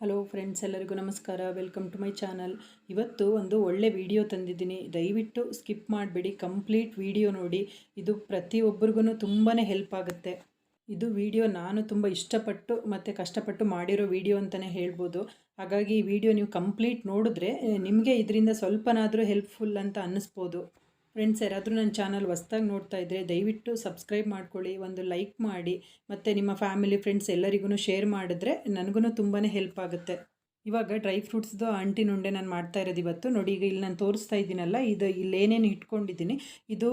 Hello friends ಎಲ್ಲರಿಗೂ ನಮಸ್ಕಾರ. Welcome to my channel ಇವತ್ತು ಒಂದು ಒಳ್ಳೆ ವಿಡಿಯೋ ತಂದಿದ್ದೀನಿ. ದಯವಿಟ್ಟು ಸ್ಕಿಪ್ ಮಾಡಬೇಡಿ. ಕಂಪ್ಲೀಟ್ ವಿಡಿಯೋ ನೋಡಿ. ಇದು ಪ್ರತಿಯೊಬ್ಬರಿಗೂ ತುಂಬಾ ಹೆಲ್ಪ್ ಆಗುತ್ತೆ. ಇದು ವಿಡಿಯೋ ನಾನು ತುಂಬ ಇಷ್ಟಪಟ್ಟು ಮತ್ತು ಕಷ್ಟಪಟ್ಟು ಮಾಡಿರೋ ವಿಡಿಯೋ ಅಂತಲೇ ಹೇಳ್ಬೋದು. ಹಾಗಾಗಿ ಈ ವಿಡಿಯೋ ನೀವು ಕಂಪ್ಲೀಟ್ ನೋಡಿದ್ರೆ ನಿಮಗೆ ಇದರಿಂದ ಸ್ವಲ್ಪನಾದರೂ ಹೆಲ್ಪ್ಫುಲ್ ಅಂತ ಅನ್ನಿಸ್ಬೋದು. ಫ್ರೆಂಡ್ಸ್ ಯಾರಾದರೂ ನನ್ನ ಚಾನಲ್ ಹೊಸ್ದಾಗಿ ನೋಡ್ತಾ ಇದ್ದರೆ ದಯವಿಟ್ಟು ಸಬ್ಸ್ಕ್ರೈಬ್ ಮಾಡ್ಕೊಳ್ಳಿ, ಒಂದು ಲೈಕ್ ಮಾಡಿ, ಮತ್ತು ನಿಮ್ಮ ಫ್ಯಾಮಿಲಿ ಫ್ರೆಂಡ್ಸ್ ಎಲ್ಲರಿಗೂ ಶೇರ್ ಮಾಡಿದ್ರೆ ನನಗೂ ತುಂಬಾ ಹೆಲ್ಪ್ ಆಗುತ್ತೆ. ಇವಾಗ ಡ್ರೈ ಫ್ರೂಟ್ಸ್ದು ಅಂಟಿನ ಉಂಡೆ ನಾನು ಮಾಡ್ತಾ ಇರೋದು ಇವತ್ತು. ನೋಡಿ, ಈಗ ಇಲ್ಲಿ ನಾನು ತೋರಿಸ್ತಾ ಇದ್ದೀನಲ್ಲ, ಇದು ಇಲ್ಲೇನೇನು ಇಟ್ಕೊಂಡಿದ್ದೀನಿ. ಇದು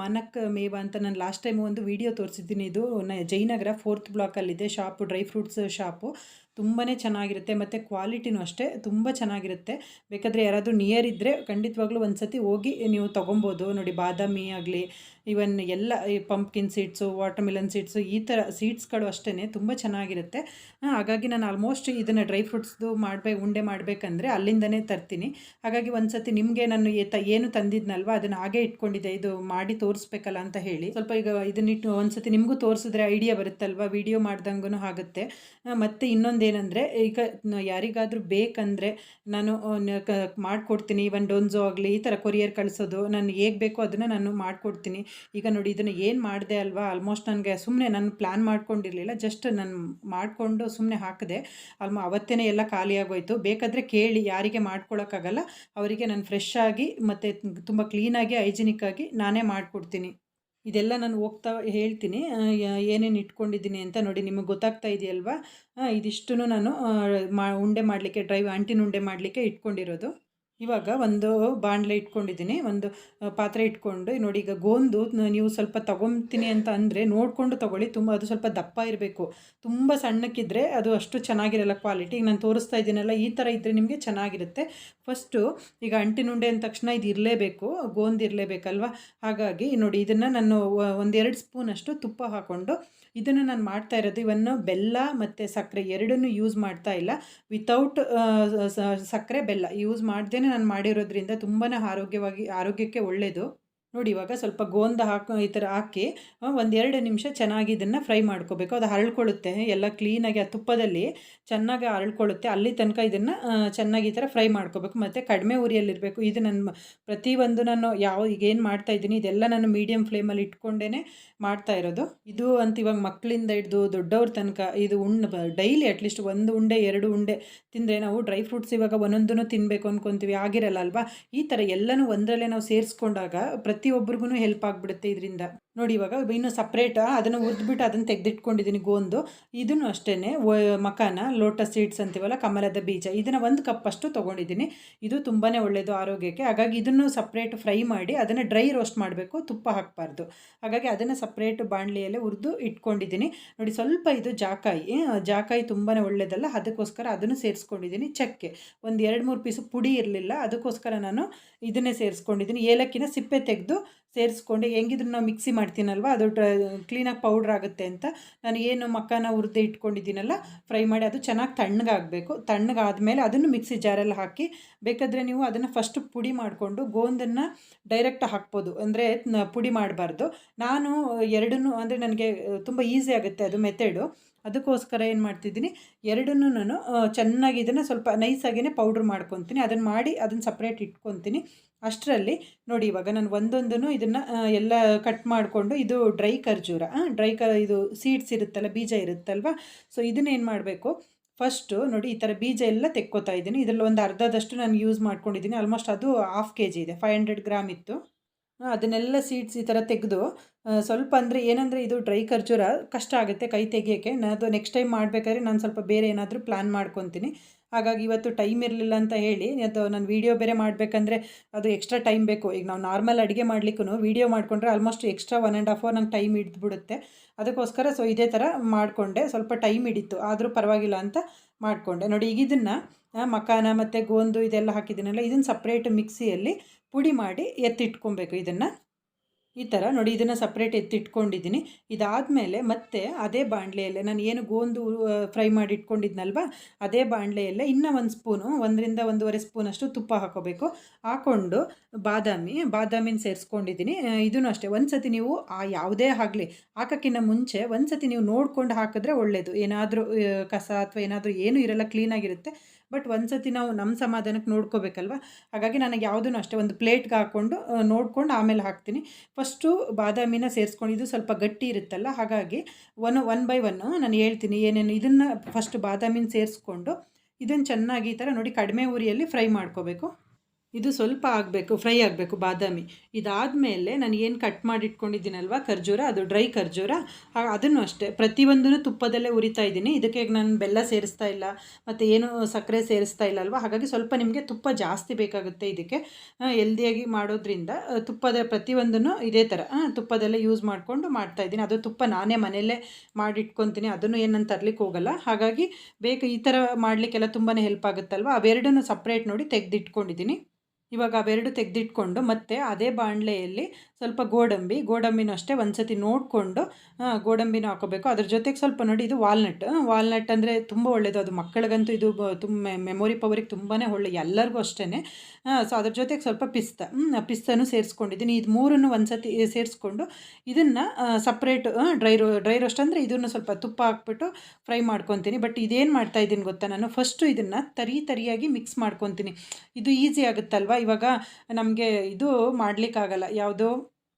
ಮಾನಕ್ ಮೇವ ಅಂತ ನಾನು ಲಾಸ್ಟ್ ಟೈಮ್ ಒಂದು ವಿಡಿಯೋ ತೋರಿಸಿದ್ದೀನಿ. ಇದು, ನ, ಜಯನಗರ ಫೋರ್ತ್ ಬ್ಲಾಕಲ್ಲಿದೆ ಶಾಪು ಡ್ರೈ ಫ್ರೂಟ್ಸ್ ಶಾಪು ತುಂಬಾ ಚೆನ್ನಾಗಿರುತ್ತೆ ಮತ್ತು ಕ್ವಾಲಿಟಿನೂ ಅಷ್ಟೇ ತುಂಬ ಚೆನ್ನಾಗಿರುತ್ತೆ. ಬೇಕಾದರೆ ಯಾರಾದರೂ ನಿಯರ್ ಇದ್ದರೆ ಖಂಡಿತವಾಗ್ಲೂ ಒಂದು ಸತಿ ಹೋಗಿ ನೀವು ತೊಗೊಬೋದು. ನೋಡಿ ಬಾದಾಮಿ ಆಗಲಿ ಇವನ್ ಎಲ್ಲ ಈ ಪಂಪ್ಕಿನ್ ಸೀಡ್ಸು ವಾಟರ್ಮಿಲನ್ ಸೀಡ್ಸು ಈ ಥರ ಸೀಡ್ಸ್ಗಳು ಅಷ್ಟೇ ತುಂಬ ಚೆನ್ನಾಗಿರುತ್ತೆ. ಹಾಗಾಗಿ ನಾನು ಆಲ್ಮೋಸ್ಟ್ ಇದನ್ನು ಡ್ರೈ ಫ್ರೂಟ್ಸ್ದು ಮಾಡಬೇಕು ಉಂಡೆ ಮಾಡಬೇಕಂದ್ರೆ ಅಲ್ಲಿಂದನೇ ತರ್ತೀನಿ. ಹಾಗಾಗಿ ಒಂದು ಸತಿ ನಿಮಗೆ ನಾನು ಏನು ತಂದಿದ್ನಲ್ವ ಅದನ್ನು ಹಾಗೆ ಇಟ್ಕೊಂಡಿದ್ದೆ. ಇದು ಮಾಡಿ ತೋರಿಸ್ಬೇಕಲ್ಲ ಅಂತ ಹೇಳಿ. ಸ್ವಲ್ಪ ಈಗ ಇದನ್ನಿಟ್ಟು ಒಂದು ಸತಿ ನಿಮಗೂ ತೋರಿಸಿದ್ರೆ ಐಡಿಯಾ ಬರುತ್ತಲ್ವ? ವಿಡಿಯೋ ಮಾಡ್ದಂಗೂ ಆಗುತ್ತೆ. ಆ, ಇನ್ನೊಂದೇನೆಂದರೆ, ಈಗ ಯಾರಿಗಾದರೂ ಬೇಕಂದರೆ ನಾನು ಮಾಡಿಕೊಡ್ತೀನಿ. ಇವನ್ ಡೋನ್ಸೋ ಆಗಲಿ, ಈ ಥರ ಕೊರಿಯರ್ ಕಳಿಸೋದು, ನಾನು ಹೇಗೆ ಬೇಕೋ ಅದನ್ನು ನಾನು ಮಾಡಿಕೊಡ್ತೀನಿ. ಈಗ ನೋಡಿ, ಇದನ್ನು ಏನು ಮಾಡಿದೆ ಅಲ್ವಾ? ಆಲ್ಮೋಸ್ಟ್ ನನಗೆ ಸುಮ್ಮನೆ ನಾನು ಪ್ಲ್ಯಾನ್ ಮಾಡ್ಕೊಂಡಿರಲಿಲ್ಲ. ಜಸ್ಟ್ ನಾನು ಮಾಡಿಕೊಂಡು ಸುಮ್ಮನೆ ಹಾಕಿದೆ. ಆಲ್ಮೋ ಅವತ್ತೇ ಎಲ್ಲ ಖಾಲಿಯಾಗೋಯಿತು ಬೇಕಾದರೆ ಕೇಳಿ, ಯಾರಿಗೆ ಮಾಡ್ಕೊಳಕ್ಕಾಗಲ್ಲ, ಅವರಿಗೆ ನಾನು ಫ್ರೆಶ್ ಆಗಿ ಮತ್ತು ತುಂಬ ಕ್ಲೀನಾಗಿ ಹೈಜಿನಿಕ್ಕಾಗಿ ನಾನೇ ಮಾಡಿಕೊಡ್ತೀನಿ. ಇದೆಲ್ಲ ನಾನು ಹೋಗ್ತಾ ಹೇಳ್ತೀನಿ. ಏನೇನು ಇಟ್ಕೊಂಡಿದ್ದೀನಿ ಅಂತ ನೋಡಿ ನಿಮಗೆ ಗೊತ್ತಾಗ್ತಾ ಇದೆಯಲ್ವಾ? ಇದಿಷ್ಟು ನಾನು ಮಾ, ಉಂಡೆ ಮಾಡಲಿಕ್ಕೆ, ಡ್ರೈ, ಅಂಟಿನ ಉಂಡೆ ಮಾಡಲಿಕ್ಕೆ ಇಟ್ಕೊಂಡಿರೋದು. ಇವಾಗ ಒಂದು ಬಾಣಲೆ ಇಟ್ಕೊಂಡಿದ್ದೀನಿ, ಒಂದು ಪಾತ್ರೆ ಇಟ್ಕೊಂಡು ನೋಡಿ ಈಗ ಗೋಂದು ನೀವು ಸ್ವಲ್ಪ ತೊಗೊತೀನಿ ಅಂತ ಅಂದರೆ ನೋಡಿಕೊಂಡು ತಗೊಳ್ಳಿ, ತುಂಬ, ಅದು ಸ್ವಲ್ಪ ದಪ್ಪ ಇರಬೇಕು. ತುಂಬ ಸಣ್ಣಕ್ಕಿದ್ರೆ ಅದು ಅಷ್ಟು ಚೆನ್ನಾಗಿರಲ್ಲ ಕ್ವಾಲಿಟಿ. ಈಗ ನಾನು ತೋರಿಸ್ತಾ ಇದ್ದೀನಲ್ಲ, ಈ ಥರ ಇದ್ದರೆ ನಿಮಗೆ ಚೆನ್ನಾಗಿರುತ್ತೆ. ಫಸ್ಟು ಈಗ ಅಂಟಿನುಂಡೆ ಅಂದ ತಕ್ಷಣ ಇದು ಇರಲೇಬೇಕು, ಗೋಂದು ಇರಲೇಬೇಕಲ್ವ? ಹಾಗಾಗಿ ನೋಡಿ ಇದನ್ನು ನಾನು ಒಂದೆರಡು ಸ್ಪೂನಷ್ಟು ತುಪ್ಪ ಹಾಕ್ಕೊಂಡು ಇದನ್ನು ನಾನು ಮಾಡ್ತಾ ಇರೋದು. ಇವನ್ನು ಬೆಲ್ಲ ಮತ್ತು ಸಕ್ಕರೆ ಎರಡನ್ನೂ ಯೂಸ್ ಮಾಡ್ತಾ ಇಲ್ಲ. ವಿತೌಟ್ ಸಕ್ಕರೆ ಬೆಲ್ಲ ಯೂಸ್ ಮಾಡ್ದೇ ನಾನು ಮಾಡಿರೋದ್ರಿಂದ ತುಂಬಾ ಆರೋಗ್ಯವಾಗಿ ಆರೋಗ್ಯಕ್ಕೆ ಒಳ್ಳೆಯದು ನೋಡಿ ಇವಾಗ ಸ್ವಲ್ಪ ಗೋಂದ ಹಾಕೋ ಈ ಥರ ಹಾಕಿ ಒಂದೆರಡು ನಿಮಿಷ ಚೆನ್ನಾಗಿ ಇದನ್ನು ಫ್ರೈ ಮಾಡ್ಕೋಬೇಕು. ಅದು ಅರಳ್ಕೊಳ್ಳುತ್ತೆ ಎಲ್ಲ ಕ್ಲೀನಾಗಿ ಆ ತುಪ್ಪದಲ್ಲಿ ಚೆನ್ನಾಗಿ ಅರಳ್ಕೊಳ್ಳುತ್ತೆ ಅಲ್ಲಿ ತನಕ ಇದನ್ನು ಚೆನ್ನಾಗಿ ಈ ಥರ ಫ್ರೈ ಮಾಡ್ಕೋಬೇಕು. ಮತ್ತು ಕಡಿಮೆ ಉರಿಯಲ್ಲಿರಬೇಕು ಇದು ನನ್ನ ಪ್ರತಿಯೊಂದು ನಾನು ಯಾವ, ಈಗ ಏನು ಮಾಡ್ತಾ ಇದ್ದೀನಿ, ಇದೆಲ್ಲ ನಾನು ಮೀಡಿಯಮ್ ಫ್ಲೇಮಲ್ಲಿ ಇಟ್ಕೊಂಡೇ ಮಾಡ್ತಾ ಇರೋದು. ಇದು ಅಂತ ಇವಾಗ ಮಕ್ಕಳಿಂದ ಹಿಡ್ದು ದೊಡ್ಡವ್ರ ತನಕ ಇದು ಉಂಡ್ ಡೈಲಿ ಅಟ್ಲೀಸ್ಟ್ ಒಂದು ಉಂಡೆ, ಎರಡು ಉಂಡೆ ತಿಂದರೆ ನಾವು ಡ್ರೈ ಫ್ರೂಟ್ಸ್ ಇವಾಗ ಒಂದೊಂದನ್ನು ತಿನ್ನಬೇಕು ಅಂದ್ಕೊತೀವಿ ಆಗಿರಲ್ಲ ಅಲ್ವಾ? ಈ ಥರ ಎಲ್ಲನೂ ಒಂದರಲ್ಲೇ ನಾವು ಸೇರಿಸ್ಕೊಂಡಾಗ ಪ್ರತಿಯೊಬ್ಬರಿಗೂ ಹೆಲ್ಪ್ ಆಗಿಬಿಡುತ್ತೆ ಇದರಿಂದ. ನೋಡಿ ಇವಾಗ ಇನ್ನು ಸಪ್ರೇಟ್ ಅದನ್ನು ಹುರಿದ್ಬಿಟ್ಟು ಅದನ್ನು ತೆಗೆದಿಟ್ಕೊಂಡಿದ್ದೀನಿ ಗೋಂದು. ಇದನ್ನು ಅಷ್ಟೇ ಮಕಾನ ಲೋಟಸ್ ಸೀಡ್ಸ್ ಅಂತೀವಲ್ಲ, ಕಮಲದ ಬೀಜ, ಇದನ್ನು ಒಂದು ಕಪ್ ಅಷ್ಟು ತೊಗೊಂಡಿದ್ದೀನಿ ಇದು ತುಂಬಾ ಒಳ್ಳೆಯದು ಆರೋಗ್ಯಕ್ಕೆ. ಹಾಗಾಗಿ ಇದನ್ನು ಸಪ್ರೇಟ್ ಫ್ರೈ ಮಾಡಿ, ಅದನ್ನು ಡ್ರೈ ರೋಸ್ಟ್ ಮಾಡಬೇಕು, ತುಪ್ಪ ಹಾಕಬಾರ್ದು. ಹಾಗಾಗಿ ಅದನ್ನು ಸಪ್ರೇಟ್ ಬಾಣಲಿಯಲ್ಲೇ ಹುರಿದು ಇಟ್ಕೊಂಡಿದ್ದೀನಿ ನೋಡಿ ಸ್ವಲ್ಪ ಇದು ಜಾಕಾಯಿ ಜಾಕಾಯಿ ತುಂಬಾ ಒಳ್ಳೆಯದಲ್ಲ ಅದಕ್ಕೋಸ್ಕರ ಅದನ್ನು ಸೇರಿಸ್ಕೊಂಡಿದ್ದೀನಿ ಚಕ್ಕೆ, ಒಂದು ಎರಡು ಮೂರು ಪೀಸು ಪುಡಿ ಇರಲಿಲ್ಲ, ಅದಕ್ಕೋಸ್ಕರ ನಾನು ಇದನ್ನೇ ಸೇರಿಸ್ಕೊಂಡಿದ್ದೀನಿ ಏಲಕ್ಕಿನ ಸಿಪ್ಪೆ ತೆಗೆದು ಸೇರಿಸ್ಕೊಂಡು ಹೆಂಗಿದ್ರು ನಾವು ಮಿಕ್ಸಿ ಮಾಡ್ತೀನಲ್ವ? ಅದು ಕ್ಲೀನಾಗಿ ಪೌಡ್ರ್ ಆಗುತ್ತೆ ಅಂತ. ನಾನು ಏನು ಮಕ್ಕನ ಹುರಿದು ಇಟ್ಕೊಂಡಿದ್ದೀನಲ್ಲ ಫ್ರೈ ಮಾಡಿ ಅದು ಚೆನ್ನಾಗಿ ತಣ್ಣಗಾಗಬೇಕು. ತಣ್ಣಗಾದ್ಮೇಲೆ ಅದನ್ನು ಮಿಕ್ಸಿ ಜಾರಲ್ಲಿ ಹಾಕಿ, ಬೇಕಾದರೆ ನೀವು ಅದನ್ನು ಫಸ್ಟ್ ಪುಡಿ ಮಾಡಿಕೊಂಡು ಗೋಂದನ್ನು ಡೈರೆಕ್ಟ್ ಹಾಕ್ಬೋದು. ಅಂದರೆ ಪುಡಿ ಮಾಡಬಾರ್ದು. ನಾನು ಎರಡನ್ನೂ, ಅಂದರೆ ನನಗೆ ತುಂಬ ಈಸಿ ಆಗುತ್ತೆ ಅದು ಮೆಥಡು ಅದಕ್ಕೋಸ್ಕರ ಏನು ಮಾಡ್ತಿದ್ದೀನಿ, ಎರಡನ್ನೂ ನಾನು ಚೆನ್ನಾಗಿ ಇದನ್ನು ಸ್ವಲ್ಪ ನೈಸಾಗಿಯೇ ಪೌಡ್ರ್ ಮಾಡ್ಕೊತೀನಿ. ಅದನ್ನು ಮಾಡಿ ಅದನ್ನು ಸಪ್ರೇಟ್ ಇಟ್ಕೊತೀನಿ. ಅಷ್ಟರಲ್ಲಿ ನೋಡಿ ಇವಾಗ ನಾನು ಒಂದೊಂದನ್ನು ಇದನ್ನು ಎಲ್ಲ ಕಟ್ ಮಾಡಿಕೊಂಡು ಇದು ಡ್ರೈ ಖರ್ಜೂರ ಡ್ರೈ ಕ, ಇದು ಸೀಡ್ಸ್ ಇರುತ್ತಲ್ಲ, ಬೀಜ ಇರುತ್ತಲ್ವ? ಸೊ ಇದನ್ನೇನು ಮಾಡಬೇಕು? ಫಸ್ಟು ನೋಡಿ ಈ ಥರ ಬೀಜ ಎಲ್ಲ ತೆಕ್ಕೋತಾ ಇದ್ದೀನಿ. ಇದರಲ್ಲಿ ಒಂದು ಅರ್ಧದಷ್ಟು ನಾನು ಯೂಸ್ ಮಾಡ್ಕೊಂಡಿದ್ದೀನಿ. ಆಲ್ಮೋಸ್ಟ್ ಅದು ಹಾಫ್ ಕೆ ಜಿ ಇದೆ. ಫೈವ್ ಹಂಡ್ರೆಡ್ ಗ್ರಾಮ್ ಇತ್ತು. ಅದನ್ನೆಲ್ಲ ಸೀಡ್ಸ್ ಈ ಥರ ತೆಗೆದು ಸ್ವಲ್ಪ ಅಂದರೆ ಏನಂದರೆ ಇದು ಡ್ರೈ ಖರ್ಜೂರ ಕಷ್ಟ ಆಗುತ್ತೆ ಕೈ ತೆಗಿಯೋಕ್ಕೆ. ನಾನು ಅದು ನೆಕ್ಸ್ಟ್ ಟೈಮ್ ಮಾಡಬೇಕಾದ್ರೆ ನಾನು ಸ್ವಲ್ಪ ಬೇರೆ ಏನಾದರೂ ಪ್ಲ್ಯಾನ್ ಮಾಡ್ಕೊತೀನಿ. ಹಾಗಾಗಿ ಇವತ್ತು ಟೈಮ್ ಇರಲಿಲ್ಲ ಅಂತ ಹೇಳಿ ಅದು ನಾನು ವೀಡಿಯೋ ಬೇರೆ ಮಾಡಬೇಕಂದ್ರೆ ಅದು ಎಕ್ಸ್ಟ್ರಾ ಟೈಮ್ ಬೇಕು. ಈಗ ನಾವು ನಾರ್ಮಲ್ ಅಡುಗೆ ಮಾಡ್ಲಿಕ್ಕೂ ವೀಡಿಯೋ ಮಾಡಿಕೊಂಡ್ರೆ almost extra one and half hour ನಂಗೆ ಟೈಮ್ ಹಿಡಿದ್ಬಿಡುತ್ತೆ. ಅದಕ್ಕೋಸ್ಕರ ಸೊ ಇದೇ ಥರ ಮಾಡಿಕೊಂಡೆ. ಸ್ವಲ್ಪ ಟೈಮ್ ಹಿಡಿತು. ಆದರೂ ಪರವಾಗಿಲ್ಲ ಅಂತ ಮಾಡಿಕೊಂಡೆ. ನೋಡಿ, ಈಗ ಇದನ್ನು ಮಕಾನ ಮತ್ತು ಗೋಂದು ಇದೆಲ್ಲ ಹಾಕಿದ್ದೀನಲ್ಲ, ಇದನ್ನು ಸಪ್ರೇಟ್ ಮಿಕ್ಸಿಯಲ್ಲಿ ಪುಡಿ ಮಾಡಿ ಎತ್ತಿಟ್ಕೊಬೇಕು ಇದನ್ನು. ಈ ಥರ ನೋಡಿ ಇದನ್ನು ಸಪ್ರೇಟ್ ಎತ್ತಿಟ್ಕೊಂಡಿದ್ದೀನಿ. ಇದಾದಮೇಲೆ ಮತ್ತೆ ಅದೇ ಬಾಣಲೆಯಲ್ಲೇ ನಾನು ಏನು ಗೋಂದು ಫ್ರೈ ಮಾಡಿ ಇಟ್ಕೊಂಡಿದ್ನಲ್ವ ಅದೇ ಬಾಣಲೆಯಲ್ಲೇ ಇನ್ನೂ ಒಂದು ಸ್ಪೂನು ಒಂದರಿಂದ ಒಂದೂವರೆ ಸ್ಪೂನಷ್ಟು ತುಪ್ಪ ಹಾಕೋಬೇಕು. ಹಾಕ್ಕೊಂಡು ಬಾದಾಮಿ, ಬಾದಾಮಿನ ಸೇರಿಸ್ಕೊಂಡಿದ್ದೀನಿ. ಇದನ್ನು ಅಷ್ಟೇ. ಒಂದು ಸತಿ ನೀವು, ಆ, ಯಾವುದೇ ಆಗಲಿ ಹಾಕೋಕ್ಕಿಂತ ಮುಂಚೆ ಒಂದು ಸತಿ ನೀವು ನೋಡ್ಕೊಂಡು ಹಾಕಿದ್ರೆ ಒಳ್ಳೆಯದು ಏನಾದರೂ ಕಸ ಅಥವಾ ಏನಾದರೂ ಏನೂ ಇರಲ್ಲ ಕ್ಲೀನಾಗಿರುತ್ತೆ ಬಟ್ ಒಂದು ಸತಿ ನಾವು ನಮ್ಮ ಸಮಾಧಾನಕ್ಕೆ ನೋಡ್ಕೋಬೇಕಲ್ವ? ಹಾಗಾಗಿ ನನಗೆ ಯಾವುದೂ ಅಷ್ಟೇ ಒಂದು ಪ್ಲೇಟ್ಗೆ ಹಾಕ್ಕೊಂಡು ನೋಡ್ಕೊಂಡು ಆಮೇಲೆ ಹಾಕ್ತೀನಿ. ಫಸ್ಟು ಬಾದಾಮಿನ ಸೇರಿಸ್ಕೊಂಡಿದ್ದು ಸ್ವಲ್ಪ ಗಟ್ಟಿ ಇರುತ್ತಲ್ಲ, ಹಾಗಾಗಿ ಒನ್ ಒನ್ ಬೈ ಒನ್ನು ನಾನು ಹೇಳ್ತೀನಿ ಏನೇನು ಇದನ್ನು ಫಸ್ಟ್ ಬಾದಾಮಿನ ಸೇರಿಸ್ಕೊಂಡು ಇದನ್ನು ಚೆನ್ನಾಗಿ ಈ ಥರ ನೋಡಿ ಕಡಿಮೆ ಉರಿಯಲ್ಲಿ ಫ್ರೈ ಮಾಡ್ಕೋಬೇಕು. ಇದು ಸ್ವಲ್ಪ ಆಗಬೇಕು, ಫ್ರೈ ಆಗಬೇಕು ಬಾದಾಮಿ. ಇದಾದಮೇಲೆ ನಾನು ಏನು ಕಟ್ ಮಾಡಿಟ್ಕೊಂಡಿದ್ದೀನಲ್ವ ಖರ್ಜೂರ, ಅದು ಡ್ರೈ ಖರ್ಜೂರ ಅದನ್ನು ಅಷ್ಟೇ. ಪ್ರತಿಯೊಂದೂ ತುಪ್ಪದಲ್ಲೇ ಉರಿತಾ ಇದ್ದೀನಿ. ಇದಕ್ಕೆ ನಾನು ಬೆಲ್ಲ ಸೇರಿಸ್ತಾ ಇಲ್ಲ, ಮತ್ತು ಏನು ಸಕ್ಕರೆ ಸೇರಿಸ್ತಾ ಇಲ್ಲ ಅಲ್ವಾ? ಹಾಗಾಗಿ ಸ್ವಲ್ಪ ನಿಮಗೆ ತುಪ್ಪ ಜಾಸ್ತಿ ಬೇಕಾಗುತ್ತೆ ಇದಕ್ಕೆ. ಹೆಲ್ದಿಯಾಗಿ ಮಾಡೋದ್ರಿಂದ ತುಪ್ಪದ ಪ್ರತಿಯೊಂದನ್ನು ಇದೇ ಥರ ತುಪ್ಪದಲ್ಲೇ ಯೂಸ್ ಮಾಡಿಕೊಂಡು ಮಾಡ್ತಾ ಇದ್ದೀನಿ. ಅದು ತುಪ್ಪ ನಾನೇ ಮನೆಯಲ್ಲೇ ಮಾಡಿಟ್ಕೊತೀನಿ, ಅದನ್ನು ಏನಂತ ತರ್ಲಿಕ್ಕೆ ಹೋಗಲ್ಲ. ಹಾಗಾಗಿ ಬೇಕು ಈ ಥರ ಮಾಡಲಿಕ್ಕೆಲ್ಲ ತುಂಬಾ ಹೆಲ್ಪ್ ಆಗುತ್ತಲ್ವ? ಅವೆರಡನ್ನು ಸಪ್ರೇಟ್ ನೋಡಿ ತೆಗೆದಿಟ್ಕೊಂಡಿದ್ದೀನಿ. ಇವಾಗ ಅವೆರಡು ತೆಗೆದಿಟ್ಕೊಂಡು ಮತ್ತೆ ಅದೇ ಬಾಣಲೆಯಲ್ಲಿ ಸ್ವಲ್ಪ ಗೋಡಂಬಿ ಗೋಡಂಬಿನೂ ಅಷ್ಟೇ ಒಂದು ಸತಿ ನೋಡಿಕೊಂಡು ಗೋಡಂಬಿನೂ ಹಾಕೋಬೇಕು. ಅದ್ರ ಜೊತೆಗೆ ಸ್ವಲ್ಪ ನೋಡಿ ಇದು ವಾಲ್ನಟ್. ವಾಲ್ನಟ್ ಅಂದರೆ ತುಂಬ ಒಳ್ಳೆಯದು ಅದು ಮಕ್ಕಳಿಗಂತೂ ಇದು ತುಂಬ ಮೆಮೊರಿ ಪವರಿಗೆ ತುಂಬಾ ಒಳ್ಳೆ, ಎಲ್ಲರಿಗೂ ಅಷ್ಟೇ ಸೊ ಅದ್ರ ಜೊತೆಗೆ ಸ್ವಲ್ಪ ಪಿಸ್ತ. ಪಿಸ್ತನೂ ಸೇರಿಸ್ಕೊಂಡಿದ್ದೀನಿ. ಇದು ಮೂರನ್ನು ಒಂದು ಸತಿ ಸೇರಿಸ್ಕೊಂಡು ಇದನ್ನು separate dry ro dry roast ಅಂದರೆ ಇದನ್ನು ಸ್ವಲ್ಪ ತುಪ್ಪ ಹಾಕ್ಬಿಟ್ಟು ಫ್ರೈ ಮಾಡ್ಕೊತೀನಿ. ಬಟ್ ಇದೇನು ಮಾಡ್ತಾ ಇದ್ದೀನಿ ಗೊತ್ತಾ ನಾನು? ಫಸ್ಟು ಇದನ್ನು ತರಿ ತರಿಯಾಗಿ ಮಿಕ್ಸ್ ಮಾಡ್ಕೊತೀನಿ. ಇದು ಈಸಿ ಆಗುತ್ತಲ್ವ? ಇವಾಗ ನಮಗೆ ಇದು ಮಾಡಲಿಕ್ಕಾಗಲ್ಲ. ಯಾವುದೋ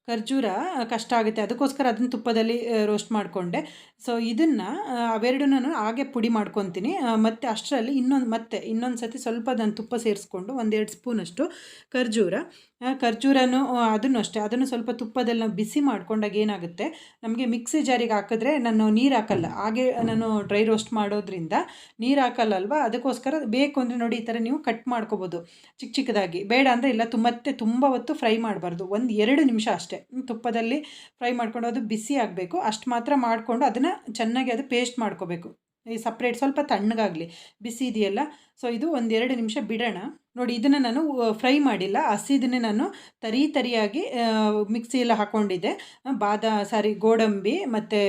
ಖರ್ಜೂರ ಕಷ್ಟ ಆಗುತ್ತೆ. ಅದಕ್ಕೋಸ್ಕರ ಅದನ್ನು ತುಪ್ಪದಲ್ಲಿ ರೋಸ್ಟ್ ಮಾಡಿಕೊಂಡೆ. ಸೊ ಇದನ್ನು ಅವೆರಡು ನಾನು ಹಾಗೆ ಪುಡಿ ಮಾಡ್ಕೊತೀನಿ. ಮತ್ತು ಅಷ್ಟರಲ್ಲಿ ಇನ್ನೊಂದು, ಮತ್ತೆ ಇನ್ನೊಂದು ಸತಿ ಸ್ವಲ್ಪ ಅದನ್ನು ತುಪ್ಪ ಸೇರಿಸ್ಕೊಂಡು ಒಂದೆರಡು ಸ್ಪೂನಷ್ಟು ಖರ್ಜೂರ. ಖರ್ಜೂರನು ಅದನ್ನು ಅಷ್ಟೇ. ಅದನ್ನು ಸ್ವಲ್ಪ ತುಪ್ಪದಲ್ಲಿ ನಾವು ಬಿಸಿ ಮಾಡ್ಕೊಂಡಾಗ ಏನಾಗುತ್ತೆ? ನಮಗೆ ಮಿಕ್ಸಿ ಜಾರಿಗೆ ಹಾಕಿದ್ರೆ ನಾನು ನೀರು ಹಾಕಲ್ಲ. ಹಾಗೆ ನಾನು ಡ್ರೈ ರೋಸ್ಟ್ ಮಾಡೋದ್ರಿಂದ ನೀರು ಹಾಕಲ್ಲ ಅಲ್ವಾ ಅದಕ್ಕೋಸ್ಕರ ಬೇಕು ಅಂದರೆ ನೋಡಿ ಈ ಥರ ನೀವು ಕಟ್ ಮಾಡ್ಕೋಬೋದು. ಚಿಕ್ಕ ಚಿಕ್ಕದಾಗಿ. ಬೇಡ ಅಂದರೆ ಇಲ್ಲ ಮತ್ತೆ ತುಂಬ ಹೊತ್ತು ಫ್ರೈ ಮಾಡಬಾರ್ದು. ಒಂದು ಎರಡು ನಿಮಿಷ ಅಷ್ಟೇ. ತುಪ್ಪದಲ್ಲಿ ಫ್ರೈ ಮಾಡಿಕೊಂಡು ಅದು ಬಿಸಿ ಆಗಬೇಕು. ಅಷ್ಟು ಮಾತ್ರ ಮಾಡಿಕೊಂಡು ಅದನ್ನು ಚೆನ್ನಾಗಿ ಅದು ಪೇಸ್ಟ್ ಮಾಡ್ಕೋಬೇಕು. ಈ ಸಪ್ರೇಟ್ ಸ್ವಲ್ಪ ತಣ್ಣಗಾಗಲಿ, ಬಿಸಿ ಇದೆಯಲ್ಲ? ಸೊ ಇದು ಒಂದೆರಡು ನಿಮಿಷ ಬಿಡೋಣ. ನೋಡಿ, ಇದನ್ನು ನಾನು ಫ್ರೈ ಮಾಡಿಲ್ಲ. ಹಸಿದನ್ನೇ ನಾನು ತರಿ ತರಿಯಾಗಿ ಮಿಕ್ಸಿಯೆಲ್ಲ ಹಾಕ್ಕೊಂಡಿದ್ದೆ ಬಾದ, ಸಾರಿ, ಗೋಡಂಬಿ ಮತ್ತು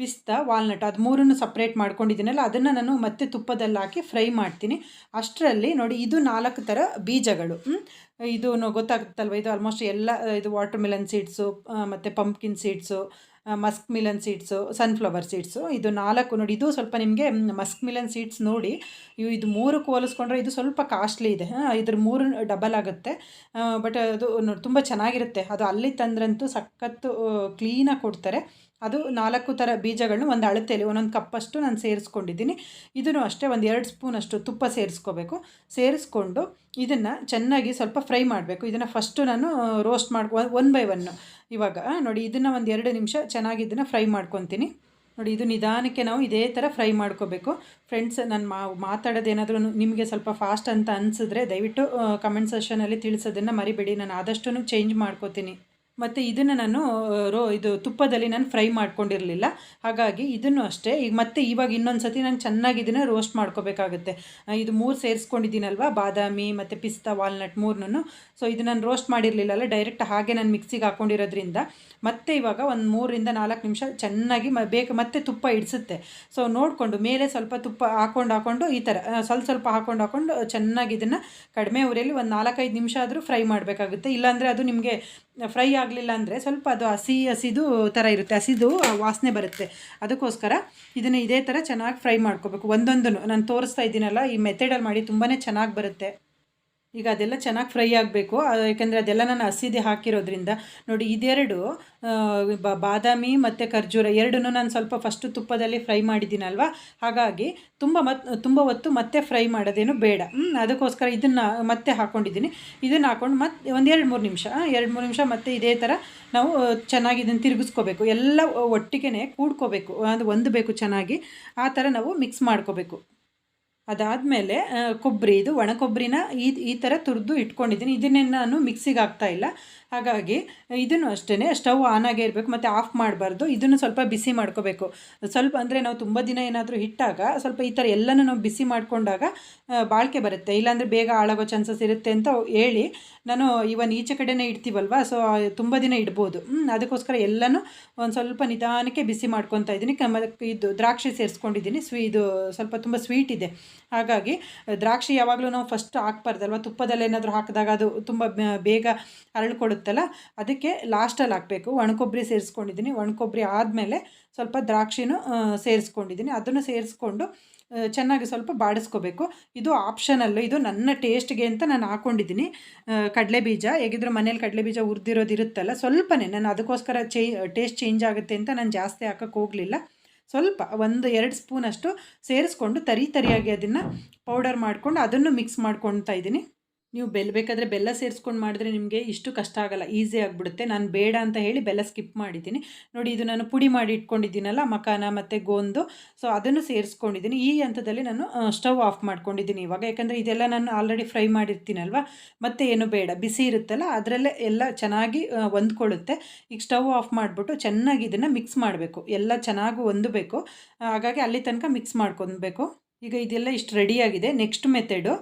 ಪಿಸ್ತಾ ವಾಲ್ನಟ್ ಅದು ಮೂರನ್ನು ಸಪ್ರೇಟ್ ಮಾಡ್ಕೊಂಡಿದ್ದೀನಲ್ಲ, ಅದನ್ನು ನಾನು ಮತ್ತೆ ತುಪ್ಪದಲ್ಲಿ ಹಾಕಿ ಫ್ರೈ ಮಾಡ್ತೀನಿ. ಅಷ್ಟರಲ್ಲಿ ನೋಡಿ, ಇದು ನಾಲ್ಕು ಥರ ಬೀಜಗಳು. ಇದು ಗೊತ್ತಾಗುತ್ತಲ್ವ ಇದು ಆಲ್ಮೋಸ್ಟ್ ಎಲ್ಲ, ಇದು ವಾಟರ್ ಮೆಲನ್ ಸೀಡ್ಸು ಮತ್ತು pumpkin seeds muskmelon seeds sunflower seeds ಇದು ನಾಲ್ಕು ನೋಡಿ, ಇದು ಸ್ವಲ್ಪ ನಿಮಗೆ ಮಸ್ಕ್ ಮಿಲನ್ ಸೀಡ್ಸ್ ನೋಡಿ, ಇವು ಇದು ಮೂರಕ್ಕೆ ಹೋಲಿಸ್ಕೊಂಡ್ರೆ ಇದು ಸ್ವಲ್ಪ ಕಾಸ್ಟ್ಲಿ ಇದೆ. ಇದ್ರ ಮೂರು ಡಬಲ್ ಆಗುತ್ತೆ. ಬಟ್ ಅದು ತುಂಬ ಚೆನ್ನಾಗಿರುತ್ತೆ. ಅದು ಅಲ್ಲಿ ತಂದ್ರಂತೂ ಸಖತ್ತು ಕ್ಲೀನಾಗಿ ಕೊಡ್ತಾರೆ. ಅದು ನಾಲ್ಕು ಥರ ಬೀಜಗಳನ್ನ ಒಂದು ಅಳತೆಯಲ್ಲಿ ಒಂದೊಂದು ಕಪ್ಪಷ್ಟು ನಾನು ಸೇರಿಸ್ಕೊಂಡಿದ್ದೀನಿ. ಇದನ್ನು ಅಷ್ಟೇ ಒಂದು ಎರಡು ಸ್ಪೂನಷ್ಟು ತುಪ್ಪ ಸೇರಿಸ್ಕೋಬೇಕು. ಸೇರಿಸ್ಕೊಂಡು ಇದನ್ನು ಚೆನ್ನಾಗಿ ಸ್ವಲ್ಪ ಫ್ರೈ ಮಾಡಬೇಕು. ಇದನ್ನು ಫಸ್ಟು ನಾನು ರೋಸ್ಟ್ ಮಾಡ್ಕೊ ಒನ್ ಬೈ ಒನ್ನು ಇವಾಗ ನೋಡಿ ಇದನ್ನು ಒಂದು ಎರಡು ನಿಮಿಷ ಚೆನ್ನಾಗಿ ಇದನ್ನು ಫ್ರೈ ಮಾಡ್ಕೊತೀನಿ. ನೋಡಿ ಇದು ನಿಧಾನಕ್ಕೆ ನಾವು ಇದೇ ಥರ ಫ್ರೈ ಮಾಡ್ಕೋಬೇಕು. ಫ್ರೆಂಡ್ಸ್ ನಾನು ಮಾ ಮಾತಾಡೋದೇನಾದರೂ ನಿಮಗೆ ಸ್ವಲ್ಪ ಫಾಸ್ಟ್ ಅಂತ ಅನಿಸಿದ್ರೆ ದಯವಿಟ್ಟು ಕಮೆಂಟ್ ಸೆಷನಲ್ಲಿ ತಿಳಿಸೋದನ್ನು ಮರಿಬೇಡಿ. ನಾನು ಆದಷ್ಟು ಚೇಂಜ್ ಮಾಡ್ಕೋತೀನಿ. ಮತ್ತು ಇದನ್ನು ನಾನು ರೋ, ಇದು ತುಪ್ಪದಲ್ಲಿ ನಾನು ಫ್ರೈ ಮಾಡ್ಕೊಂಡಿರಲಿಲ್ಲ. ಹಾಗಾಗಿ ಇದನ್ನು ಅಷ್ಟೇ. ಈಗ ಮತ್ತೆ ಇವಾಗ ಇನ್ನೊಂದು ಸತಿ ನಾನು ಚೆನ್ನಾಗಿ ಇದನ್ನು ರೋಸ್ಟ್ ಮಾಡ್ಕೋಬೇಕಾಗುತ್ತೆ. ಇದು ಮೂರು ಸೇರಿಸ್ಕೊಂಡಿದ್ದೀನಲ್ವ? ಬಾದಾಮಿ, ಮತ್ತು ಪಿಸ್ತಾ ವಾಲ್ನಟ್ ಮೂರನ್ನೂ. ಸೊ ಇದು ನಾನು ರೋಸ್ಟ್ ಮಾಡಿರಲಿಲ್ಲಲ್ಲ ಡೈರೆಕ್ಟ್ ಹಾಗೆ ನಾನು ಮಿಕ್ಸಿಗೆ ಹಾಕ್ಕೊಂಡಿರೋದ್ರಿಂದ ಮತ್ತೆ ಇವಾಗ ಒಂದು ಮೂರರಿಂದ ನಾಲ್ಕು ನಿಮಿಷ ಚೆನ್ನಾಗಿ ಮ ಬೇಕು ಮತ್ತೆ ತುಪ್ಪ ಇಡಿಸುತ್ತೆ. ಸೊ ನೋಡಿಕೊಂಡು ಮೇಲೆ ಸ್ವಲ್ಪ ತುಪ್ಪ ಹಾಕೊಂಡು ಹಾಕ್ಕೊಂಡು ಈ ಥರ ಸ್ವಲ್ಪ ಸ್ವಲ್ಪ ಹಾಕೊಂಡು ಹಾಕ್ಕೊಂಡು ಚೆನ್ನಾಗಿ ಇದನ್ನು ಕಡಿಮೆ ಉರಿಯಲ್ಲಿ ಒಂದು ನಾಲ್ಕೈದು ನಿಮಿಷ ಆದರೂ ಫ್ರೈ ಮಾಡಬೇಕಾಗುತ್ತೆ. ಇಲ್ಲಾಂದರೆ ಅದು ನಿಮಗೆ ಫ್ರೈ ಆಗಲಿಲ್ಲ ಅಂದರೆ ಸ್ವಲ್ಪ ಅದು ಹಸಿ ಹಸಿದು ಥರ ಇರುತ್ತೆ. ಹಸಿದು ವಾಸನೆ ಬರುತ್ತೆ. ಅದಕ್ಕೋಸ್ಕರ ಇದನ್ನು ಇದೇ ಥರ ಚೆನ್ನಾಗಿ ಫ್ರೈ ಮಾಡ್ಕೋಬೇಕು. ಒಂದೊಂದನ್ನು. ನಾನು ತೋರಿಸ್ತಾ ಇದ್ದೀನಲ್ಲ, ಈ ಮೆಥಡಲ್ಲಿ ಮಾಡಿ ತುಂಬಾ ಚೆನ್ನಾಗಿ ಬರುತ್ತೆ. ಈಗ ಅದೆಲ್ಲ ಚೆನ್ನಾಗಿ ಫ್ರೈ ಆಗಬೇಕು. ಯಾಕೆಂದರೆ ಅದೆಲ್ಲ ನಾನು ಹಸಿದೆ ಹಾಕಿರೋದ್ರಿಂದ ನೋಡಿ ಇದೆರಡು ಬಾದಾಮಿ ಮತ್ತು ಖರ್ಜೂರ ಎರಡನ್ನೂ ನಾನು ಸ್ವಲ್ಪ ಫಸ್ಟು ತುಪ್ಪದಲ್ಲಿ ಫ್ರೈ ಮಾಡಿದ್ದೀನಲ್ವ? ಹಾಗಾಗಿ ತುಂಬ ಮತ್, ತುಂಬ ಹೊತ್ತು ಮತ್ತೆ ಫ್ರೈ ಮಾಡೋದೇನು ಬೇಡ. ಅದಕ್ಕೋಸ್ಕರ ಇದನ್ನು ಮತ್ತೆ ಹಾಕ್ಕೊಂಡಿದ್ದೀನಿ ಇದನ್ನು ಹಾಕ್ಕೊಂಡು ಮತ್ತೆ ಒಂದು ಎರಡು ಮೂರು ನಿಮಿಷ ಎರಡು ಮೂರು ನಿಮಿಷ ಮತ್ತೆ ಇದೇ ಥರ ನಾವು ಚೆನ್ನಾಗಿ ಇದನ್ನು ತಿರುಗಿಸ್ಕೋಬೇಕು. ಎಲ್ಲ ಒಟ್ಟಿಗೆ ಕೂಡ್ಕೋಬೇಕು. ಅದು ಒಂದು ಬೇಕು ಚೆನ್ನಾಗಿ. ಆ ಥರ ನಾವು ಮಿಕ್ಸ್ ಮಾಡ್ಕೋಬೇಕು. ಅದಾದಮೇಲೆ ಕೊಬ್ಬರಿ ಇದು ಒಣ ಕೊಬ್ಬರಿನ ಈ ಈ ಥರ ತುರಿದು ಇಟ್ಕೊಂಡಿದ್ದೀನಿ. ಇದನ್ನೇ ನಾನು ಮಿಕ್ಸಿಗೆ ಹಾಕ್ತಾ ಇಲ್ಲ. ಹಾಗಾಗಿ ಇದನ್ನು ಅಷ್ಟೇ ಸ್ಟವ್ ಆನ್ ಆಗೇ ಇರಬೇಕು, ಮತ್ತು ಆಫ್ ಮಾಡಬಾರ್ದು. ಇದನ್ನು ಸ್ವಲ್ಪ ಬಿಸಿ ಮಾಡ್ಕೋಬೇಕು. ಸ್ವಲ್ಪ ಅಂದರೆ ನಾವು ತುಂಬ ದಿನ ಏನಾದರೂ ಇಟ್ಟಾಗ ಸ್ವಲ್ಪ ಈ ಥರ ಎಲ್ಲನೂ ನಾವು ಬಿಸಿ ಮಾಡಿಕೊಂಡಾಗ ಬಾಳಿಕೆ ಬರುತ್ತೆ. ಇಲ್ಲಾಂದರೆ ಬೇಗ ಹಾಳಾಗೋ ಚಾನ್ಸಸ್ ಇರುತ್ತೆ ಅಂತ ಹೇಳಿ ನಾನು ಇವನ್ ಈಚೆ ಕಡೆನೇ ಇಡ್ತೀವಲ್ವ ಸೊ ತುಂಬ ದಿನ ಇಡ್ಬೋದು. ಅದಕ್ಕೋಸ್ಕರ ಎಲ್ಲನೂ ಒಂದು ಸ್ವಲ್ಪ ನಿಧಾನಕ್ಕೆ ಬಿಸಿ ಮಾಡ್ಕೊತಾ ಇದ್ದೀನಿ. ಕಮ ಇದು ದ್ರಾಕ್ಷಿ ಸೇರಿಸ್ಕೊಂಡಿದ್ದೀನಿ. ಸ್ವೀ, ಇದು ಸ್ವಲ್ಪ ತುಂಬ ಸ್ವೀಟ್ ಇದೆ. ಹಾಗಾಗಿ ದ್ರಾಕ್ಷಿ ಯಾವಾಗಲೂ ನಾವು ಫಸ್ಟ್ ಹಾಕ್ಬಾರ್ದಲ್ವ? ತುಪ್ಪದಲ್ಲಿ ಏನಾದರೂ ಹಾಕಿದಾಗ ಅದು ತುಂಬ ಬೇಗ ಅರಳ್ಕೊಡುತ್ತಲ್ಲ ಅದಕ್ಕೆ ಲಾಸ್ಟಲ್ಲಿ ಹಾಕಬೇಕು. ಒಣಕೊಬ್ಬರಿ ಸೇರಿಸ್ಕೊಂಡಿದ್ದೀನಿ. ಒಣಕೊಬ್ಬರಿ ಆದಮೇಲೆ ಸ್ವಲ್ಪ ದ್ರಾಕ್ಷಿನೂ ಸೇರಿಸ್ಕೊಂಡಿದ್ದೀನಿ. ಅದನ್ನು ಸೇರಿಸ್ಕೊಂಡು ಚೆನ್ನಾಗಿ ಸ್ವಲ್ಪ ಬಾಡಿಸ್ಕೋಬೇಕು. ಇದು ಆಪ್ಷನಲ್ಲು ಇದು ನನ್ನ ಟೇಸ್ಟ್ಗೆ ಅಂತ ನಾನು ಹಾಕ್ಕೊಂಡಿದ್ದೀನಿ ಕಡಲೆ ಬೀಜ ಹೇಗಿದ್ರು ಮನೇಲಿ ಕಡಲೆ ಬೀಜ ಹುರಿದಿರೋದಿರುತ್ತಲ್ಲ ಸ್ವಲ್ಪನೇ ನಾನು ಅದಕ್ಕೋಸ್ಕರ ಚೇ ಟೇಸ್ಟ್ ಚೇಂಜ್ ಆಗುತ್ತೆ ಅಂತ ನಾನು ಜಾಸ್ತಿ ಹಾಕೋಕ್ಕೆ ಹೋಗಲಿಲ್ಲ. ಸ್ವಲ್ಪ, ಒಂದು ಎರಡು ಸ್ಪೂನಷ್ಟು ಸೇರಿಸ್ಕೊಂಡು ತರಿ ತರಿಯಾಗಿ ಅದನ್ನು ಪೌಡರ್ ಮಾಡಿಕೊಂಡು ಅದನ್ನು ಮಿಕ್ಸ್ ಮಾಡ್ಕೊಳ್ತಾ ಇದ್ದೀನಿ. ನೀವು ಬೆಲ್ಲ ಬೇಕಾದರೆ ಬೆಲ್ಲ ಸೇರಿಸ್ಕೊಂಡು ಮಾಡಿದ್ರೆ ನಿಮಗೆ ಇಷ್ಟು ಕಷ್ಟ ಆಗಲ್ಲ, ಈಸಿ ಆಗಿಬಿಡುತ್ತೆ. ನಾನು ಬೇಡ ಅಂತ ಹೇಳಿ ಬೆಲ್ಲ ಸ್ಕಿಪ್ ಮಾಡಿದ್ದೀನಿ. ನೋಡಿ, ಇದು ನಾನು ಪುಡಿ ಮಾಡಿ ಇಟ್ಕೊಂಡಿದ್ದೀನಲ್ಲ, ಮಖಾನ ಮತ್ತು ಗೋಂದು. ಸೊ ಅದನ್ನು ಸೇರಿಸ್ಕೊಂಡಿದ್ದೀನಿ. ಈ ಹಂತದಲ್ಲಿ ನಾನು ಸ್ಟವ್ ಆಫ್ ಮಾಡ್ಕೊಂಡಿದ್ದೀನಿ ಇವಾಗ. ಯಾಕಂದರೆ ಇದೆಲ್ಲ ನಾನು ಆಲ್ರೆಡಿ ಫ್ರೈ ಮಾಡಿರ್ತೀನಲ್ವ? ಮತ್ತೆ ಏನು ಬೇಡ. ಬಿಸಿ ಇರುತ್ತಲ್ಲ, ಅದರಲ್ಲೇ ಎಲ್ಲ ಚೆನ್ನಾಗಿ ಹೊಂದ್ಕೊಳ್ಳುತ್ತೆ. ಈಗ ಸ್ಟವ್ ಆಫ್ ಮಾಡಿಬಿಟ್ಟು ಚೆನ್ನಾಗಿ ಇದನ್ನು ಮಿಕ್ಸ್ ಮಾಡಬೇಕು. ಎಲ್ಲ ಚೆನ್ನಾಗಿ ಹೊಂದಬೇಕು. ಹಾಗಾಗಿ ಅಲ್ಲಿ ತನಕ ಮಿಕ್ಸ್ ಮಾಡ್ಕೊಬೇಕು. ಈಗ ಇದೆಲ್ಲ ಇಷ್ಟು ರೆಡಿಯಾಗಿದೆ ನೆಕ್ಸ್ಟ್ ಮೆಥಡು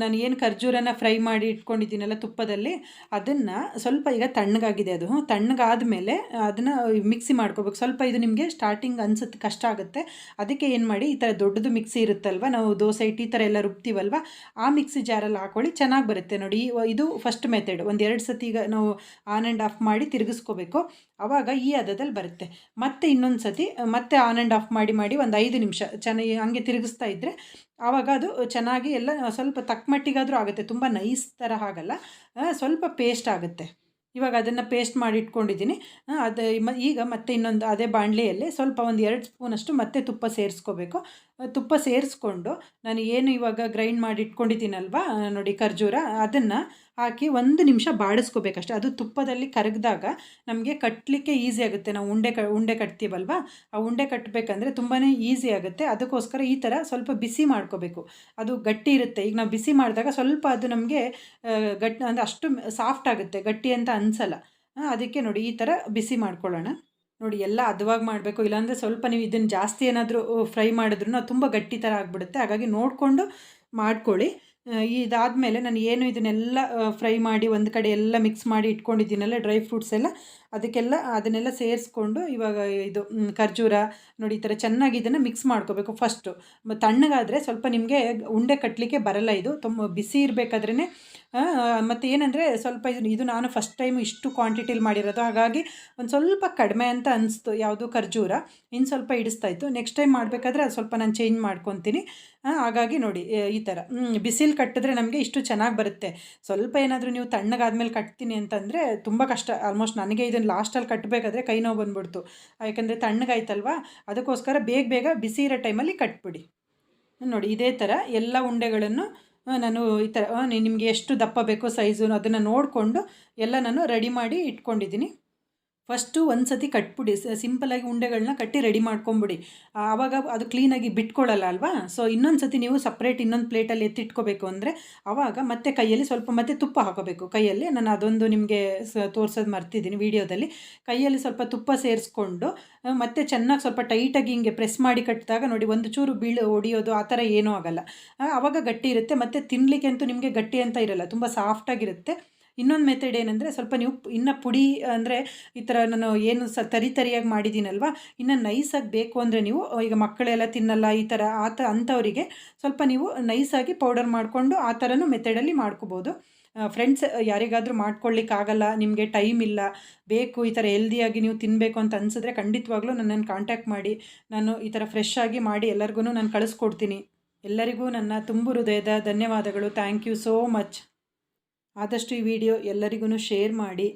ನಾನು ಏನು ಖರ್ಜೂರನ ಫ್ರೈ ಮಾಡಿ ಇಟ್ಕೊಂಡಿದ್ದೀನಲ್ಲ ತುಪ್ಪದಲ್ಲಿ, ಅದನ್ನು ಸ್ವಲ್ಪ ಈಗ ತಣ್ಣಗಾಗಿದೆ ಅದು. ತಣ್ಣಗಾದ ಮೇಲೆ ಅದನ್ನು ಮಿಕ್ಸಿ ಮಾಡ್ಕೋಬೇಕು. ಸ್ವಲ್ಪ ಇದು ನಿಮಗೆ ಸ್ಟಾರ್ಟಿಂಗ್ ಅನ್ಸುತ್ತೆ, ಕಷ್ಟ ಆಗುತ್ತೆ. ಅದಕ್ಕೆ ಏನು ಮಾಡಿ, ಈ ಥರ ದೊಡ್ಡದು ಮಿಕ್ಸಿ ಇರುತ್ತಲ್ವ? ನಾವು ದೋಸೆ ಇಟ್ಟು ಈ ಥರ ಎಲ್ಲ ರುಬ್ತೀವಲ್ವ? ಆ ಮಿಕ್ಸಿ ಜಾರಲ್ಲಿ ಹಾಕೊಳ್ಳಿ, ಚೆನ್ನಾಗಿ ಬರುತ್ತೆ ನೋಡಿ. ಇದು ಫಸ್ಟ್ ಮೆಥಡ್ ಒಂದು ಎರಡು ಸತಿ ಈಗ ನಾವು ಆನ್ ಆ್ಯಂಡ್ ಆಫ್ ಮಾಡಿ ತಿರುಗಿಸ್ಕೋಬೇಕು. ಆವಾಗ ಈ ಹದದಲ್ಲಿ ಬರುತ್ತೆ. ಮತ್ತೆ ಇನ್ನೊಂದು ಸತಿ ಮತ್ತೆ ಆನ್ ಆ್ಯಂಡ್ ಆಫ್ ಮಾಡಿ ಮಾಡಿ ಒಂದು ಐದು ನಿಮಿಷ ಚೆನ್ನಾಗಿ ಹಂಗೆ ತಿರುಗಿಸ್ತಾ ಇದ್ದರೆ ಆವಾಗ ಅದು ಚೆನ್ನಾಗಿ ಎಲ್ಲ ಸ್ವಲ್ಪ ತಕ್ಕ ಮಟ್ಟಿಗಾದರೂ ಆಗುತ್ತೆ. ತುಂಬ ನೈಸ್ ಥರ ಆಗಲ್ಲ ಸ್ವಲ್ಪ ಪೇಸ್ಟ್ ಆಗುತ್ತೆ. ಇವಾಗ ಅದನ್ನು ಪೇಸ್ಟ್ ಮಾಡಿ ಇಟ್ಕೊಂಡಿದ್ದೀನಿ. ಅದು ಈಗ ಮತ್ತೆ ಇನ್ನೊಂದು ಅದೇ ಬಾಣಲೆಯಲ್ಲಿ ಸ್ವಲ್ಪ ಒಂದು ಎರಡು ಸ್ಪೂನಷ್ಟು ಮತ್ತೆ ತುಪ್ಪ ಸೇರಿಸ್ಕೋಬೇಕು. ತುಪ್ಪ ಸೇರಿಸ್ಕೊಂಡು ನಾನು ಏನು ಇವಾಗ ಗ್ರೈಂಡ್ ಮಾಡಿ ಇಟ್ಕೊಂಡಿದ್ದೀನಲ್ವ? ನೋಡಿ ಖರ್ಜೂರ, ಅದನ್ನು ಹಾಕಿ ಒಂದು ನಿಮಿಷ ಬಾಡಿಸ್ಕೋಬೇಕಷ್ಟೆ. ಅದು ತುಪ್ಪದಲ್ಲಿ ಕರಗಿದಾಗ ನಮಗೆ ಕಟ್ಟಲಿಕ್ಕೆ ಈಸಿ ಆಗುತ್ತೆ. ನಾವು ಉಂಡೆ ಕ, ಉಂಡೆ ಕಟ್ತೀವಲ್ವ? ಆ ಉಂಡೆ ಕಟ್ಟಬೇಕಂದ್ರೆ ತುಂಬಾ ಈಸಿ ಆಗುತ್ತೆ. ಅದಕ್ಕೋಸ್ಕರ ಈ ಥರ ಸ್ವಲ್ಪ ಬಿಸಿ ಮಾಡ್ಕೋಬೇಕು. ಅದು ಗಟ್ಟಿ ಇರುತ್ತೆ. ಈಗ ನಾವು ಬಿಸಿ ಮಾಡಿದಾಗ ಸ್ವಲ್ಪ ಅದು ನಮಗೆ ಗಟ್ಟಿ, ಅಂದರೆ ಅಷ್ಟು ಸಾಫ್ಟ್ ಆಗುತ್ತೆ. ಗಟ್ಟಿ ಅಂತ ಅನಿಸಲ್ಲ. ಅದಕ್ಕೆ ನೋಡಿ ಈ ಥರ ಬಿಸಿ ಮಾಡ್ಕೊಳ್ಳೋಣ. ನೋಡಿ ಎಲ್ಲ ಹದವಾಗಿ ಮಾಡಬೇಕು. ಇಲ್ಲಾಂದರೆ ಸ್ವಲ್ಪ ನೀವು ಇದನ್ನು ಜಾಸ್ತಿ ಏನಾದರೂ ಫ್ರೈ ಮಾಡಿದ್ರು ತುಂಬ ಗಟ್ಟಿ ಥರ ಆಗಿಬಿಡುತ್ತೆ. ಹಾಗಾಗಿ ನೋಡಿಕೊಂಡು ಮಾಡ್ಕೊಳ್ಳಿ. ಇದಾದಮೇಲೆ ನಾನು ಏನು ಇದನ್ನೆಲ್ಲ ಫ್ರೈ ಮಾಡಿ ಒಂದು ಕಡೆ ಎಲ್ಲ ಮಿಕ್ಸ್ ಮಾಡಿ ಇಟ್ಕೊಂಡಿದ್ದೀನಲ್ಲ ಡ್ರೈ ಫ್ರೂಟ್ಸ್ ಎಲ್ಲ ಅದಕ್ಕೆಲ್ಲ ಅದನ್ನೆಲ್ಲ ಸೇರಿಸ್ಕೊಂಡು ಇವಾಗ ಇದು ಖರ್ಜೂರ, ನೋಡಿ ಈ ಥರ ಚೆನ್ನಾಗಿ ಇದನ್ನು ಮಿಕ್ಸ್ ಮಾಡ್ಕೋಬೇಕು ಫಸ್ಟು ತಣ್ಣಗಾದರೆ ಸ್ವಲ್ಪ ನಿಮಗೆ ಉಂಡೆ ಕಟ್ಟಲಿಕ್ಕೆ ಬರಲ್ಲ ಇದು. ತುಂಬ ಬಿಸಿ ಇರಬೇಕಾದ್ರೇ ಮತ್ತು ಏನಂದರೆ ಸ್ವಲ್ಪ ಇದು ಇದು ನಾನು ಫಸ್ಟ್ ಟೈಮ್ ಇಷ್ಟು ಕ್ವಾಂಟಿಟಿಲಿ ಮಾಡಿರೋದು. ಹಾಗಾಗಿ ಒಂದು ಸ್ವಲ್ಪ ಕಡಿಮೆ ಅಂತ ಅನಿಸ್ತು, ಯಾವುದು ಖರ್ಜೂರ. ಇನ್ನು ಸ್ವಲ್ಪ ಹಿಡಿಸ್ತಾ ಇತ್ತು. ನೆಕ್ಸ್ಟ್ ಟೈಮ್ ಮಾಡಬೇಕಾದ್ರೆ ಅದು ಸ್ವಲ್ಪ ನಾನು ಚೇಂಜ್ ಮಾಡ್ಕೊತೀನಿ. ಹಾಗಾಗಿ ನೋಡಿ ಈ ಥರ. ಬಿಸಿಲು ಕಟ್ಟಿದ್ರೆ ನಮಗೆ ಇಷ್ಟು ಚೆನ್ನಾಗಿ ಬರುತ್ತೆ. ಸ್ವಲ್ಪ ಏನಾದರೂ ನೀವು ತಣ್ಣಗಾದ್ಮೇಲೆ ಕಟ್ತೀನಿ ಅಂತಂದರೆ ತುಂಬ ಕಷ್ಟ. ಆಲ್ಮೋಸ್ಟ್ ನನಗೆ ಇದನ್ನು ಲಾಸ್ಟಲ್ಲಿ ಕಟ್ಟಬೇಕಾದ್ರೆ ಕೈ ನೋವು ಬಂದ್ಬಿಡ್ತು. ಯಾಕಂದರೆ ತಣ್ಣಗಾಯ್ತಲ್ವ? ಅದಕ್ಕೋಸ್ಕರ ಬೇಗ ಬೇಗ ಬಿಸಿ ಇರೋ ಟೈಮಲ್ಲಿ ಕಟ್ಬಿಡಿ. ನೋಡಿ, ಇದೇ ಥರ ಎಲ್ಲ ಉಂಡೆಗಳನ್ನು ನಾನು ಈ ಥರ ನಿಮಗೆ ಎಷ್ಟು ದಪ್ಪ ಬೇಕೋ ಸೈಜು ಅದನ್ನು ನೋಡಿಕೊಂಡು ಎಲ್ಲ ನಾನು ರೆಡಿ ಮಾಡಿ ಇಟ್ಕೊಂಡಿದ್ದೀನಿ. ಫಸ್ಟು ಒಂದು ಸತಿ ಕಟ್ಬಿಡಿ ಸಿಂಪಲಾಗಿ ಉಂಡೆಗಳನ್ನ ಕಟ್ಟಿ ರೆಡಿ ಮಾಡ್ಕೊಂಬಿಡಿ. ಆವಾಗ ಅದು ಕ್ಲೀನಾಗಿ ಬಿಟ್ಕೊಳ್ಳಲ್ಲ ಅಲ್ವಾ? ಸೊ ಇನ್ನೊಂದು ಸತಿ ನೀವು ಸಪ್ರೇಟ್ ಇನ್ನೊಂದು ಪ್ಲೇಟಲ್ಲಿ ಎತ್ತಿಟ್ಕೋಬೇಕು ಅಂದರೆ ಆವಾಗ ಮತ್ತೆ ಕೈಯಲ್ಲಿ ಸ್ವಲ್ಪ ಮತ್ತೆ ತುಪ್ಪ ಹಾಕೋಬೇಕು. ಕೈಯಲ್ಲಿ ನಾನು ಅದೊಂದು ನಿಮಗೆ ತೋರಿಸೋದು ಮರ್ತಿದ್ದೀನಿ ವೀಡಿಯೋದಲ್ಲಿ. ಕೈಯಲ್ಲಿ ಸ್ವಲ್ಪ ತುಪ್ಪ ಸೇರಿಸ್ಕೊಂಡು ಮತ್ತೆ ಚೆನ್ನಾಗಿ ಸ್ವಲ್ಪ ಟೈಟಾಗಿ ಹಿಂಗೆ ಪ್ರೆಸ್ ಮಾಡಿ ಕಟ್ಟಿದಾಗ ನೋಡಿ ಒಂದು ಚೂರು ಬೀಳು ಹೊಡಿಯೋದು ಆ ಥರ ಏನೂ ಆಗಲ್ಲ. ಆವಾಗ ಗಟ್ಟಿ ಇರುತ್ತೆ, ಮತ್ತು ತಿನ್ನಲಿಕ್ಕೆ ಅಂತೂ ನಿಮಗೆ ಗಟ್ಟಿ ಅಂತ ಇರಲ್ಲ, ತುಂಬ ಸಾಫ್ಟಾಗಿರುತ್ತೆ ಇನ್ನೊಂದು ಮೆಥಡ್ ಏನಂದರೆ ಸ್ವಲ್ಪ ನೀವು ಇನ್ನು ಪುಡಿ ಅಂದರೆ ಈ ಥರ ನಾನು ಏನು ಸ, ತರಿ ತರಿಯಾಗಿ ಮಾಡಿದ್ದೀನಲ್ವ ಇನ್ನು ನೈಸಾಗಿ ಬೇಕು ಅಂದರೆ ನೀವು ಈಗ ಮಕ್ಕಳೆಲ್ಲ ತಿನ್ನಲ್ಲ ಈ ಥರ ಆ ತ ಅಂಥವರಿಗೆ ಸ್ವಲ್ಪ ನೀವು ನೈಸಾಗಿ ಪೌಡರ್ ಮಾಡಿಕೊಂಡು ಆ ಥರನೂ ಮೆಥಡಲ್ಲಿ ಮಾಡ್ಕೋಬೋದು. ಫ್ರೆಂಡ್ಸ್ ಯಾರಿಗಾದರೂ ಮಾಡ್ಕೊಳ್ಳಿಕ್ಕಾಗಲ್ಲ ನಿಮಗೆ ಟೈಮ್ ಇಲ್ಲ, ಬೇಕು ಈ ಥರ ಹೆಲ್ದಿಯಾಗಿ ನೀವು ತಿನ್ನಬೇಕು ಅಂತ ಅನಿಸಿದ್ರೆ ಖಂಡಿತವಾಗ್ಲೂ ನನ್ನನ್ನು ಕಾಂಟ್ಯಾಕ್ಟ್ ಮಾಡಿ, ನಾನು ಈ ಥರ ಫ್ರೆಶ್ ಆಗಿ ಮಾಡಿ ಎಲ್ಲರಿಗೂ ನಾನು ಕಳಿಸ್ಕೊಡ್ತೀನಿ. ಎಲ್ಲರಿಗೂ ನನ್ನ ತುಂಬು ಹೃದಯದ ಧನ್ಯವಾದಗಳು. ಥ್ಯಾಂಕ್ ಯು ಸೋ ಮಚ್ ಆದಷ್ಟು ಈ ವಿಡಿಯೋ ಎಲ್ಲರಿಗೂ ಶೇರ್ ಮಾಡಿ.